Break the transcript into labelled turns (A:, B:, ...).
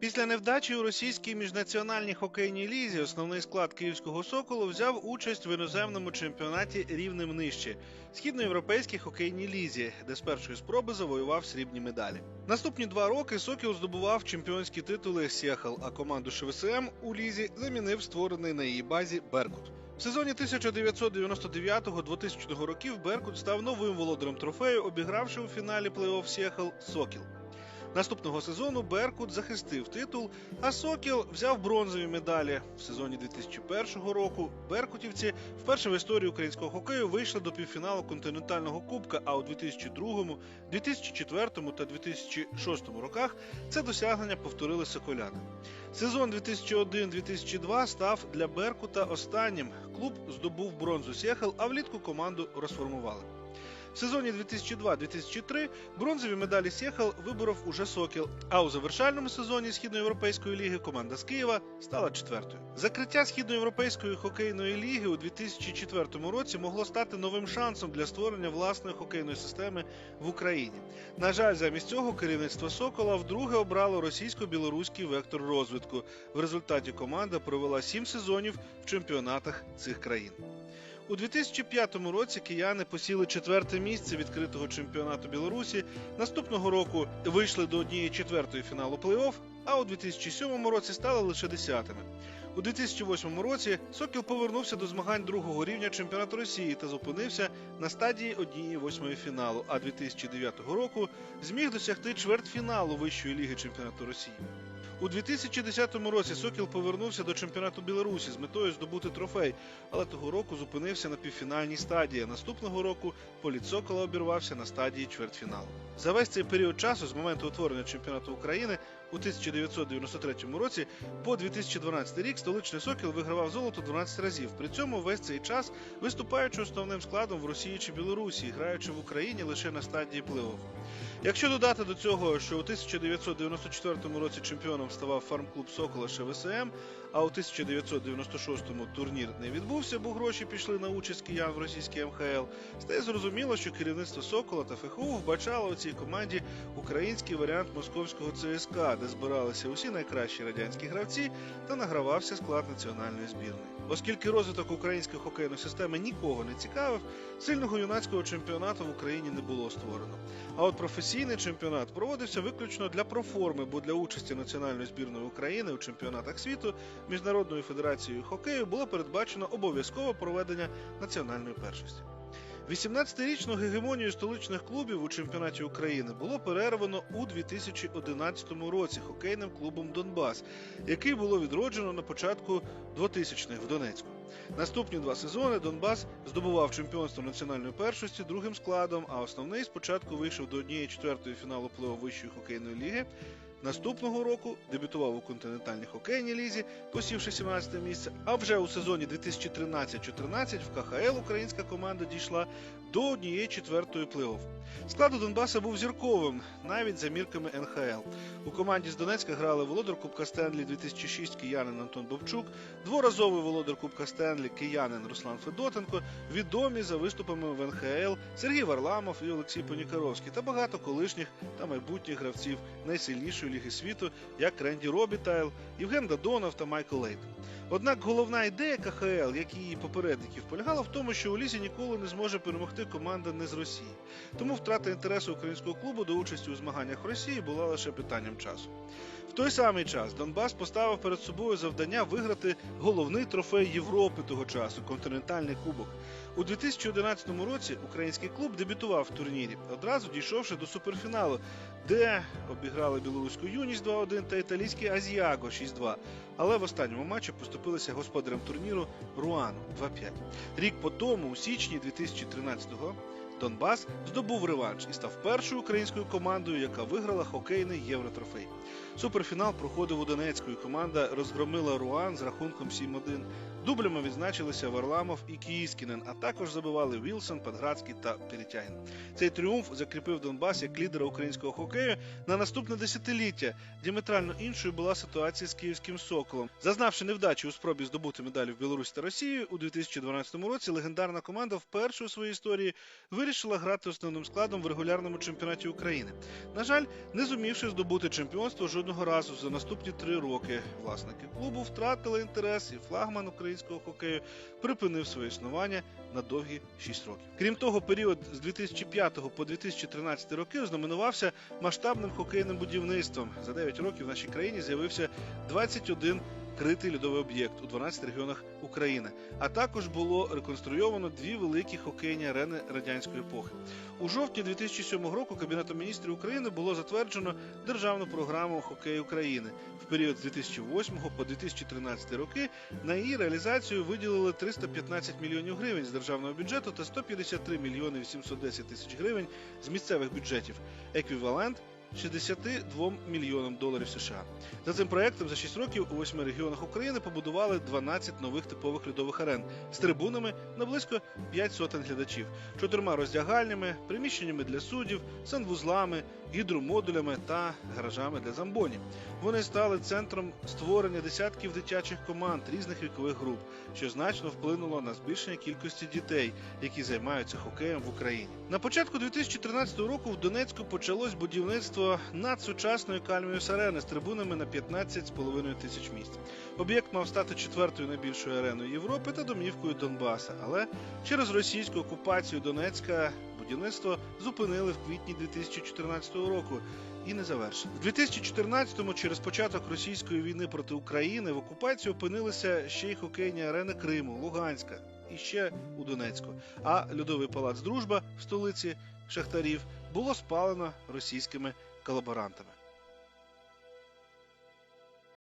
A: Після невдачі у російській міжнаціональній хокейній лізі основний склад київського соколу взяв участь в іноземному чемпіонаті рівнем нижче східноєвропейській хокейній лізі, де з першої спроби завоював срібні медалі. Наступні два роки Сокіл здобував чемпіонські титули Сєхал, а команду ШВСМ у лізі замінив створений на її базі Беркут. В сезоні 1999-2000 років Беркут став новим володарем трофею, обігравши у фіналі плей-офф Сєхал Сокіл. Наступного сезону Беркут захистив титул, а Сокіл взяв бронзові медалі. В сезоні 2001 року Беркутівці вперше в історії українського хокею вийшли до півфіналу континентального кубка. А у 2002, 2004 та 2006 роках це досягнення повторили соколяни. Сезон 2001-2002 став для Беркута останнім. Клуб здобув бронзу Сєхел, а влітку команду розформували. В сезоні 2002-2003 бронзові медалі Сєхал виборов уже Сокіл, а у завершальному сезоні Східноєвропейської ліги команда з Києва стала четвертою. Закриття Східноєвропейської хокейної ліги у 2004 році могло стати новим шансом для створення власної хокейної системи в Україні. На жаль, замість цього керівництво Сокола вдруге обрало російсько-білоруський вектор розвитку. В результаті команда провела сім сезонів в чемпіонатах цих країн. У 2005 році кияни посіли четверте місце відкритого чемпіонату Білорусі. Наступного року вийшли до однієї четвертої фіналу плей-офф, а у 2007 році стали лише десятими. У 2008 році Сокіл повернувся до змагань другого рівня чемпіонату Росії та зупинився на стадії однієї восьмої фіналу. А 2009 року зміг досягти чвертьфіналу вищої ліги чемпіонату Росії. У 2010 році Сокіл повернувся до чемпіонату Білорусі з метою здобути трофей, але того року зупинився на півфінальній стадії. Наступного року політ Сокола обірвався на стадії чвертьфіналу. За весь цей період часу, з моменту утворення чемпіонату України у 1993 році по 2012 рік столичний Сокіл вигравав золото 12 разів. При цьому весь цей час виступаючи основним складом в Росії чи Білорусі, граючи в Україні лише на стадії плей-офф. Якщо додати до цього, що у 1994 році чемпіоном ставав фармклуб Сокола ШВСМ, а у 1996-му турнір не відбувся, бо гроші пішли на участь киян в російській МХЛ, стає зрозуміло, що керівництво Сокола та ФХУ вбачало у цій команді український варіант московського ЦСКА, де збиралися усі найкращі радянські гравці та награвався склад національної збірної. Оскільки розвиток української хокейної системи нікого не цікавив, сильного юнацького чемпіонату в Україні не було створено. А от професійний чемпіонат проводився виключно для проформи, бо для участі національної збірної України у чемпіонатах світу Міжнародною федерацією хокею було передбачено обов'язкове проведення національної першості. 18-річну гегемонію столичних клубів у чемпіонаті України було перервано у 2011 році хокейним клубом Донбас, який було відроджено на початку 2000-х в Донецьку. Наступні два сезони Донбас здобував чемпіонство національної першості другим складом, а основний спочатку вийшов до однієї четвертої фіналу плей Вищої хокейної ліги. Наступного року дебютував у континентальній хокейній лізі, посівши 17 місце. А вже у сезоні 2013-14 в КХЛ українська команда дійшла до однієї четвертої плей-офф. Склад у Донбаса був зірковим, навіть за мірками НХЛ. У команді з Донецька грали володар Кубка Стенлі 2006 киянин Антон Бобчук, дворазовий володар Кубка Стенлі киянин Руслан Федотенко, відомі за виступами в НХЛ Сергій Варламов і Олексій Понікаровський та багато колишніх та майбутніх гравців найсильнішої ліги світу, як Ренді Робітайл, Євген Дадонов та Майкл Лейт. Однак головна ідея КХЛ, як і її попередників, полягала в тому, що у лізі ніколи не зможе перемогти команда не з Росії. Тому втрата інтересу українського клубу до участі у змаганнях Росії була лише питанням часу. В той самий час Донбас поставив перед собою завдання виграти головний трофей Європи того часу континентальний кубок. У 2011 році український клуб дебютував в турнірі, одразу дійшовши до суперфіналу, де обіграли білоруську юність 2-1 та італійський Азіаго 6-2. Але в останньому матчі поступилися господарем турніру Руану 2-5. Рік по тому, у січні 2013-го, Донбас здобув реванш і став першою українською командою, яка виграла хокейний євротрофей. Суперфінал проходив у Донецьку, і команда розгромила Руан з рахунком 7-1. Дублями відзначилися Варламов і Київськінен, а також забивали Вілсон, Подградський та Перетягін. Цей тріумф закріпив Донбас як лідера українського хокею на наступне десятиліття. Діаметрально іншою була ситуація з київським соколом. Зазнавши невдачі у спробі здобути медалі в Білорусі та Росії, у 2012 році легендарна команда вперше у своїй історії вирішила вирішила грати основним складом в регулярному чемпіонаті України. На жаль, не зумівши здобути чемпіонство жодного разу за наступні три роки. Власники клубу втратили інтерес, і флагман українського хокею припинив своє існування на довгі 6 років. Крім того, період з 2005 по 2013 роки ознаменувався масштабним хокейним будівництвом. За 9 років в нашій країні з'явився 21 критий льодовий об'єкт у 12 регіонах України. А також було реконструйовано дві великі хокейні арени радянської епохи. У жовтні 2007 року Кабінетом міністрів України було затверджено державну програму хокею України. В період з 2008 по 2013 роки на її реалізацію виділили 315 мільйонів гривень з державного бюджету та 153 мільйони 810 тисяч гривень з місцевих бюджетів. Еквівалент 62 мільйонам доларів США. За цим проектом за 6 років у восьми регіонах України побудували 12 нових типових льодових арен з трибунами на близько 5 сотень глядачів, чотирма роздягальнями, приміщеннями для суддів, санвузлами, гідромодулями та гаражами для замбонів. Вони стали центром створення десятків дитячих команд різних вікових груп, що значно вплинуло на збільшення кількості дітей, які займаються хокеєм в Україні. На початку 2013 року в Донецьку почалось будівництво надсучасної Кальміус арени з трибунами на 15,5 тисяч місць. Об'єкт мав стати четвертою найбільшою ареною Європи та домівкою Донбаса, але через російську окупацію Донецька будівництво зупинили в квітні 2014 року і не завершили. В 2014-му, через початок російської війни проти України, в окупації опинилися ще й хокейні арени Криму, Луганська і ще у Донецьку. А льодовий палац Дружба в столиці Шахтарів було спалено російськими колаборантами.